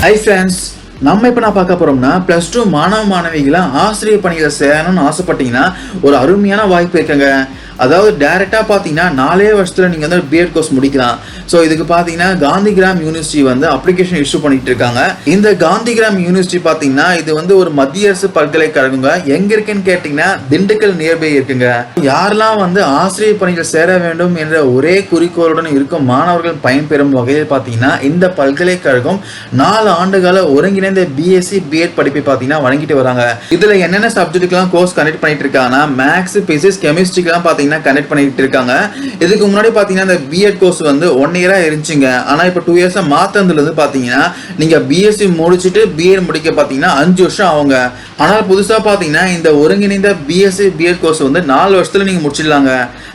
Hi friends, நம்ம இப்போ நான் பார்க்க போறோம்னா ப்ளஸ் டூ மாணவ மாணவிகளை ஆசிரியர் பணியில் சேரணும்னு ஆசைப்பட்டீங்கன்னா ஒரு அருமையான வாய்ப்பு இருக்குங்க. அதாவது டைரெக்டாக பார்த்தீங்கன்னா நாலே வருஷத்தில் நீங்கள் வந்து பிஎட் கோர்ஸ் முடிக்கலாம். ஸோ இதுக்கு பார்த்தீங்கன்னா காந்திகிராம் யூனிவர்சிட்டி வந்து அப்ளிகேஷன் இஷ்யூ பண்ணிட்டு இருக்காங்க. இந்த காந்திகிராம் யூனிவர்சிட்டி பார்த்தீங்கன்னா இது வந்து ஒரு மத்திய அரசு பல்கலைக்கழகங்க. எங்கே இருக்குன்னு கேட்டிங்கன்னா திண்டுக்கல் நியர்பை இருக்குங்க. யாரெல்லாம் வந்து ஆசிரியர் பணிகள் சேர வேண்டும் என்ற ஒரே குறிக்கோளுடன் இருக்கும் மாணவர்கள் பயன்பெறும் வகையில் பார்த்தீங்கன்னா இந்த பல்கலைக்கழகம் நாலு ஆண்டுகால இந்த பிஎஸ்சி பிஎட் படிப்பை பார்த்தீங்கன்னா வழங்கிட்டு வராங்க. இதில் என்னென்ன சப்ஜெக்ட்டுக்கெல்லாம் கோர்ஸ் கனெக்ட் பண்ணிட்டு இருக்காங்கன்னா மேக்ஸ் பிசிக்ஸ் கெமிஸ்ட்ரிக்கெல்லாம் பார்த்தீங்கன்னா கனெக்ட் பண்ணிட்டு இருக்காங்க. இதுக்கு முன்னாடி பார்த்தீங்கன்னா இந்த பிஎட் கோர்ஸ் வந்து ஒன் இயராக இருந்துச்சுங்க. ஆனால் இப்போ டூ இயர்ஸாக மாத்ததுல இருந்து பார்த்தீங்கன்னா நீங்கள் பிஎஸ்சி முடிச்சுட்டு பிஎட் முடிக்க பார்த்தீங்கன்னா அஞ்சு வருஷம் ஆகுங்க. ஆனால் புதுசாக பார்த்தீங்கன்னா இந்த ஒருங்கிணைந்த பிஎஸ்சி பிஎட் கோர்ஸ் வந்து நாலு வருஷத்தில் நீங்கள் முடிச்சிடலாங்க.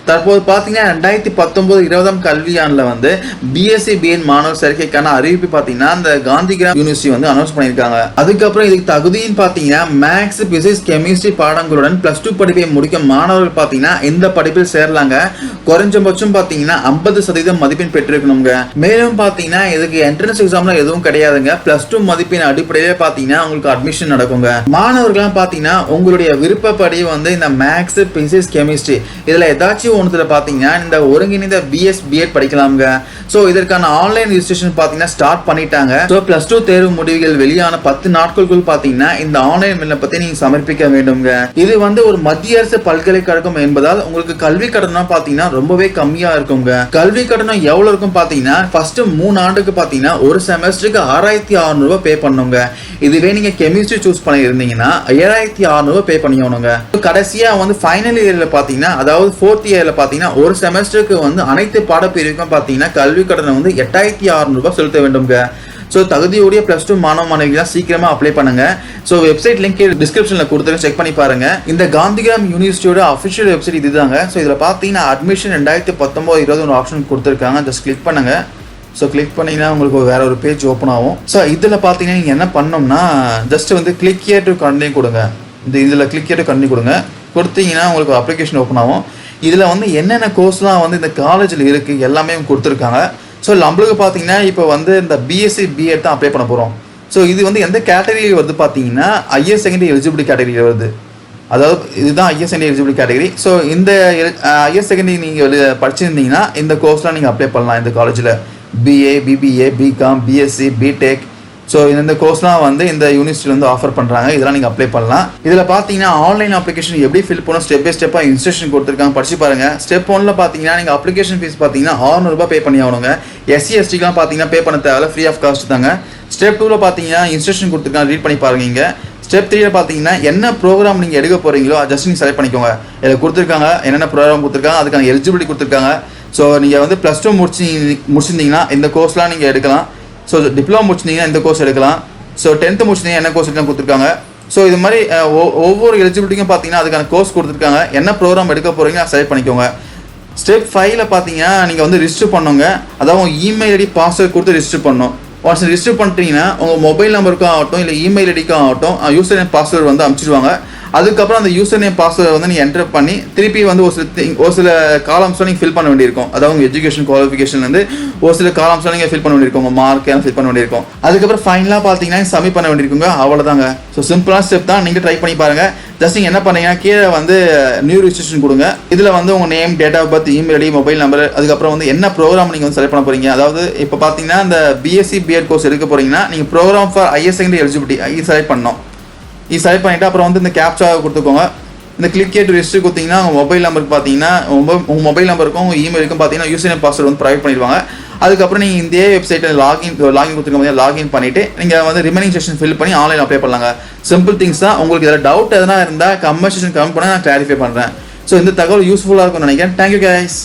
தற்போது பார்த்தீங்கன்னா ரெண்டாயிரத்தி பத்தொன்பது இருபதாம் கல்வியாண்டில் வந்து பிஎஸ்சி பிஎட் மாணவர் சேர்க்கைக்கான அறிவிப்பு பார்த்தீங்கன்னா இந்த காந்திகிராம் யூனிவர்சிட்டி வந்து அனௌன்ஸ் பண்ணியிருக்காங்க அதுக்கப்புறம் இதுக்கு தகுதின்னு பார்த்தீங்கன்னா மேக்ஸ் பிசிக்ஸ் கெமிஸ்ட்ரி பாடங்களுடன் ப்ளஸ் டூ படிப்பை முடிக்கும் மாணவர்கள் பார்த்தீங்கன்னா இந்த படிப்பில் சேரலாங்க. குறைஞ்சபட்சம் பார்த்தீங்கன்னா ஐம்பது சதவீதம் மதிப்பெண் பெற்றிருக்கணுங்க. மேலும் பார்த்தீங்கன்னா இதுக்கு என்ட்ரன்ஸ் எக்ஸாம்லாம் எதுவும் கிடையாதுங்க. ப்ளஸ் டூ மதிப்பின் அடிப்படையிலே பார்த்தீங்கன்னா உங்களுக்கு அட்மிஷன் நடக்குங்க. மாணவர்கள்லாம் பார்த்தீங்கன்னா உங்களுடைய விருப்பப்படி வந்து இந்த மேக்ஸ் பிசிக்ஸ் கெமிஸ்ட்ரி இதில் ஏதாச்சும் ஒன்றுல பார்த்தீங்கன்னா இந்த ஒருங்கிணைந்த பிஎஸ் பிஎட் படிக்கலாம்ங்க. ஸோ இதற்கான ஆன்லைன் ரிஜிஸ்ட்ரேஷன் பார்த்தீங்கன்னா ஸ்டார்ட் பண்ணிட்டாங்க. ஸோ ப்ளஸ் டூ தேர்வு முடிவுகள் வெளியான பத்து நாட்களுக்குள் பார்த்தீங்கன்னா இந்த ஆன்லைன் விண்ணப்பத்தை நீங்கள் சமர்ப்பிக்க வேண்டும்ங்க. இது வந்து ஒரு மத்திய அரசு பல்கலைக்கழகம் என்பதால் உங்களுக்கு கல்வி கட்டணம் பார்த்தீங்கன்னா ரொம்பவே கம்மியா இருக்குங்க. கல்வி கட்டணம் எவ்வளவு இருக்கும் பார்த்தீங்கன்னா ஃபர்ஸ்ட் மூணு ஆண்டுக்கு பார்த்தீங்கன்னா ஒரு செமஸ்டருக்கு ஆறாயிரத்தி அறுநூறுவா பே பண்ணுங்க இதுவே நீங்க கெமிஸ்ட்ரி சூஸ் பண்ணி இருந்தீங்கன்னா ஏழாயிரத்தி அறுநூறுவா பே பண்ணிக்கணுங்க. கடைசியா வந்து ஃபைனல் இயர்ல பார்த்தீங்கன்னா அதாவது ஃபோர்த் இயர்ல பார்த்தீங்கன்னா ஒரு செமஸ்டருக்கு வந்து அனைத்து பாடப்பிரிவுக்கும் பார்த்தீங்கன்னா கல்வி கட்டணம் வந்து எட்டாயிரத்தி அறுநூறுபா செலுத்த வேண்டும்ங்க. ஸோ தகுதியுடைய ப்ளஸ் டூ மாணவ மாணவிகளாம் சீக்கிரமா அப்ளை பண்ணுங்க. ஸோ வெப்சைட் லிங்க் டிஸ்கிரிப்ஷனில் கொடுத்துருக்கேன் செக் பண்ணி பாருங்க. இந்த காந்திகிராம் யூனிவர்சிட்டியோட அஃபிஷியல் வெப்சைட் இதுதாங்க. ஸோ இதில் பார்த்தீங்கன்னா அட்மிஷன் ரெண்டாயிரத்தி பத்தொம்போது இருபது ஒரு ஆப்ஷன் கொடுத்துருக்காங்க. ஜஸ்ட் கிளிக் பண்ணுங்க. ஸோ கிளிக் பண்ணீங்கன்னா உங்களுக்கு வேற ஒரு பேஜ் ஓப்பன் ஆகும். ஸோ இதில் பார்த்தீங்கன்னா நீங்கள் என்ன பண்ணோம்னா ஜஸ்ட் வந்து கிளிக் here டு கண்டினியூ கொடுங்க. இந்த இதில் கிளிக் here டு கண்டினியூ கொடுங்க. கொடுத்தீங்கன்னா உங்களுக்கு அப்ளிகேஷன் ஓப்பன் ஆகும். இதில் வந்து என்னென்ன கோர்ஸ்லாம் வந்து இந்த காலேஜில் இருக்குது எல்லாமே கொடுத்துருக்காங்க. ஸோ நம்மளுக்கு பார்த்தீங்கன்னா இப்போ வந்து இந்த பிஎஸ்சி பிஎட் தான் அப்ளை பண்ண போகிறோம் ஸோ இது வந்து எந்த கேட்டகரியில் வருது பார்த்தீங்கன்னா ஹையர் செகண்டரி எலிஜிபிலிட்டி கேட்டகரியில் வருது. அதாவது இதுதான் higher secondary eligibility category so இந்த ஹையர் செகண்டரி நீங்கள் படிச்சிருந்தீங்கன்னா இந்த கோர்ஸ்லாம் நீங்கள் அப்ளை பண்ணலாம். இந்த காலேஜில் BA BBA BCom BSc BTech so இந்த கோர்ஸ்லாம் வந்து இந்த யூனிவர்சிட்டியில் வந்து ஆஃபர் பண்ணுறாங்க இதெல்லாம் நீங்கள் அப்ளை பண்ணலாம். இதில் பார்த்தீங்கன்னா ஆன்லைன் அப்ளிகேஷன் எப்படி ஃபில் பண்ணணும் ஸ்டெப் பை ஸ்டெப்பாக இன்ஸ்ட்ரக்ஷன் கொடுத்துருக்காங்க. படிச்சு பாருங்கள் ஸ்டெப் ஒன்ல பார்த்தீங்கன்னா நீங்கள் அப்ளிகேஷன் ஃபீஸ் பார்த்தீங்கன்னா ஆறுநூறுபா பே பண்ணி ஆகணுங்க. எஸ்சி எஸ்டிக்கெலாம் பார்த்தீங்கன்னா பே பண்ண தேவையில்ல. ஃப்ரீ ஆஃப் காஸ்ட் தாங்க. ஸ்டெப் டூவில் பார்த்தீங்கன்னா இன்ஸ்ட்ரக்ஷன் கொடுத்துருக்காங்க. ரீட் பண்ணி பாருங்க இங்கே. ஸ்டெப் த்ரீல பார்த்தீங்கன்னா என்ன ப்ரோக்ராம் நீங்கள் எடுக்க போறீங்களோ ஜஸ்ட் நீங்கள் செலக்ட் பண்ணிக்கோங்க. இதில் கொடுத்துருக்காங்க. என்னென்ன ப்ரோக்ராம் கொடுத்துருக்காங்க அதுக்கான எலிஜிபிலிட்டி கொடுத்துருக்காங்க. ஸோ நீங்கள் வந்து ப்ளஸ் டூ முடிச்சு முடிச்சிருந்தீங்கன்னா இந்த கோர்ஸ்லாம் நீங்கள் எடுக்கலாம். ஸோ டிப்ளமோ முடிச்சிட்டிங்கன்னா இந்த கோர்ஸ் எடுக்கலாம். ஸோ டென்த்து முடிச்சிருந்தீங்க என்ன கோர்ஸ் எடுக்கலாம் கொடுத்துருக்காங்க? ஸோ இது மாதிரி ஒ- ஒவ்வொரு எலிஜிபிலிட்டிக்கும் பார்த்தீங்கன்னா அதுக்கான கோர்ஸ் கொடுத்துருக்காங்க. என்ன ப்ரோக்ராம் எடுக்க போறீங்க செலக்ட் பண்ணிக்கோங்க. ஸ்டெப் ஃபைவ்ல பார்த்தீங்கன்னா நீங்கள் வந்து ரிஜிஸ்டர் பண்ணுங்க. அதாவது உங்கள் இமெயில் ஐடி பாஸ்வேர்ட் கொடுத்து ரிஜிஸ்டர் பண்ணணும். ஒன்ஸ் ரிஜிஸ்டர் பண்ணிட்டீங்கன்னா உங்கள் மொபைல் நம்பருக்கும் ஆகட்டும் இல்லை இமெயில் ஐடிக்கும் ஆகட்டும் யூசர் நேம் பாஸ்வேர்டு வந்து அனுப்பிச்சிடுவாங்க அதுக்கப்புறம் அந்த யூசர் நேம் பாஸ்வேர்டை வந்து நீங்கள் என்டர் பண்ணி திருப்பி வந்து ஒரு சில திங் ஒரு சில காலம்ஸ்லாம் நீங்கள் ஃபில் பண்ண வேண்டியிருக்கும். அதாவது உங்கள் எஜுகேஷன் வந்து ஒரு சில காலம்ஸ்லாம் நீங்கள் ஃபில் பண்ண வேண்டியிருக்கும். உங்கள் மார்க் எல்லாம் ஃபில் பண்ண வேண்டியிருக்கும். அதுக்கப்புறம் ஃபைனலாக பார்த்தீங்கன்னா சப்மிட் பண்ண வேண்டியிருக்குங்க. அவ்வளோதாங்க ஸோ சிம்பிளான ஸ்டெப் தான். நீங்கள் ட்ரை பண்ணி பாருங்கள் ஜஸ்ட் நீங்கள் என்ன பண்ணீங்கன்னா கீழே வந்து நியூ ரிஜிஸ்ட்ரேஷன் கொடுங்க. இதில் வந்து உங்கள் name date of birth email ID mobile number அதுக்கப்புறம் வந்து என்ன ப்ரோக்ராம் நீங்கள் வந்து செலக்ட் பண்ண போகிறீங்க அதாவது இப்போ பார்த்தீங்கன்னா இந்த பிஎஸ்சி பிஎட் கோர்ஸ் எடுக்க போகிறீங்கன்னா நீங்கள் program for higher secondary eligibility select பண்ணோம் இது செலக்ட் பண்ணிவிட்டு அப்புறம் வந்து இந்த கேப்சாவை கொடுத்துக்கோங்க. இந்த கிளிக் டு ரிஜிஸ்டர் கொடுத்தீங்கன்னா உங்கள் மொபைல் நம்பருக்கு பார்த்தீங்கன்னா உங்கள் உங்கள் மொபைல் நம்பருக்கும் உங்கள் இமெயிலுக்கும் பார்த்தீங்கன்னா யூசர் நேம் பாஸ்வேர்டு வந்து ப்ரொவைட் பண்ணிடுவாங்க. அதுக்கப்புறம் நீங்கள் இந்த வெப்சைட்டில் லாகின் லாகின் கொடுத்துருக்க லாகின் பண்ணிட்டு நீங்கள் வந்து ரிமைனிங் செஷன் ஃபில் பண்ணி ஆன்லைன் அப்ளை பண்ணலாங்க. சிம்பிள் திங்ஸ் தான். உங்களுக்கு இதில் டவுட் எதனா இருந்தால் கம்மர் செஷன் கமெண்ட் பண்ண நான் கிளாரிஃபை பண்ணுறேன் ஸோ இந்த தகவல் யூஸ்ஃபுல்லாக இருக்கும்னு நினைக்கிறேன். Thank you guys